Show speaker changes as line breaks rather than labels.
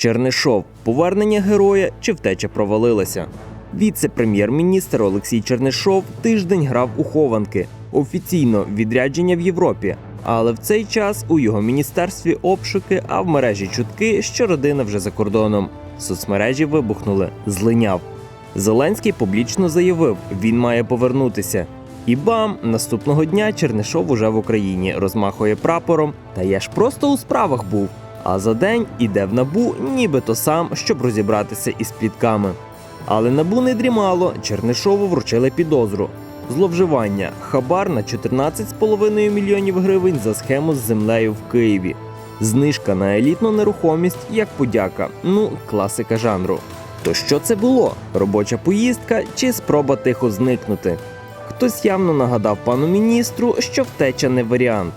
Чернишов повернення героя чи втеча провалилася. Віце-прем'єр-міністр Олексій Чернишов тиждень грав у хованки, офіційно відрядження в Європі. Але в цей час у його міністерстві обшуки, а в мережі чутки, що родина вже за кордоном. Соцмережі вибухнули, злиняв. Зеленський публічно заявив, він має повернутися. І бам! Наступного дня Чернишов уже в Україні розмахує прапором. Та я ж просто у справах був. А за день іде в набу, нібито сам, щоб розібратися із плітками. Але набу не дрімало, Чернишову вручили підозру. Зловживання, хабар на 14,5 мільйонів гривень за схему з землею в Києві. Знижка на елітну нерухомість як подяка. Ну, класика жанру. То що це було? Робоча поїздка чи спроба тихо зникнути? Хтось явно нагадав пану міністру, що втеча не варіант.